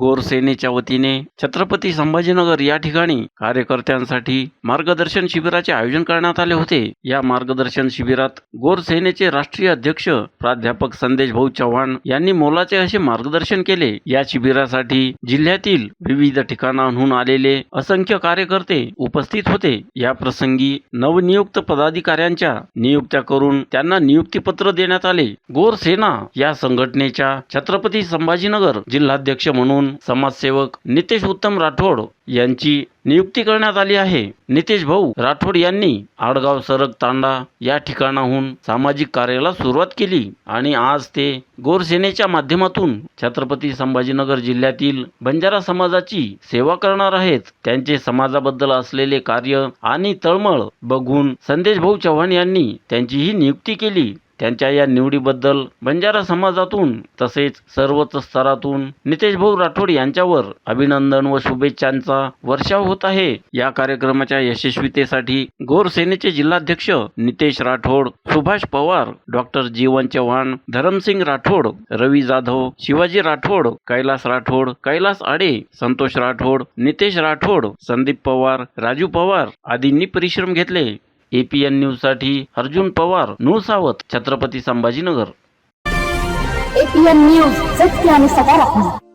गोरसेनेच्या वतीने छत्रपती संभाजीनगर या ठिकाणी कार्यकर्त्यांसाठी मार्गदर्शन शिबिराचे आयोजन करण्यात आले होते. या मार्गदर्शन शिबिरात गोरसेनेचे राष्ट्रीय अध्यक्ष प्राध्यापक संदेश भाऊ चव्हाण यांनी मोलाचे असे मार्गदर्शन केले. या शिबिरासाठी जिल्ह्यातील विविध ठिकाणांहून आलेले असंख्य कार्यकर्ते उपस्थित होते. या प्रसंगी नवनियुक्त पदाधिकाऱ्यांच्या नियुक्त्या करून त्यांना नियुक्तीपत्र देण्यात आले. गोरसेना या संघटनेच्या छत्रपती संभाजीनगर जिल्हाध्यक्ष म्हणून समाजसेवक नितेश उत्तम राठोड यांची नियुक्ती करण्यात आली आहे. नितेश भाऊ राठोड यांनी आडगाव सरग तांडा या ठिकाणाहून सामाजिक कार्याला सुरुवात केली आणि आज ते गोरसेनेच्या माध्यमातून छत्रपती संभाजीनगर जिल्ह्यातील बंजारा समाजाची सेवा करणार आहेत. त्यांचे समाजाबद्दल असलेले कार्य आणि तळमळ बघून संदेश भाऊ चव्हाण यांनी त्यांची ही नियुक्ती केली. त्यांच्या या निवडीबद्दल बंजारा समाजातून तसेच सर्वच स्तरातून नितेश भाऊ राठोड यांच्यावर अभिनंदन व शुभेच्छांचा वर्षाव होत आहे. या कार्यक्रमाच्या यशस्वीतेसाठी गोर सेनेचे जिल्हाध्यक्ष नितेश राठोड सुभाष पवार डॉक्टर जीवन चव्हाण धरमसिंग राठोड रवी जाधव शिवाजी राठोड कैलास राठोड कैलास आडे संतोष राठोड नितेश राठोड संदीप पवार राजू पवार आदींनी परिश्रम घेतले. एपीएन न्यूजसाठी अर्जुन पवार नूर सावत छत्रपती संभाजीनगर. एपीएन न्यूज सत्य आणि सकारात्मक.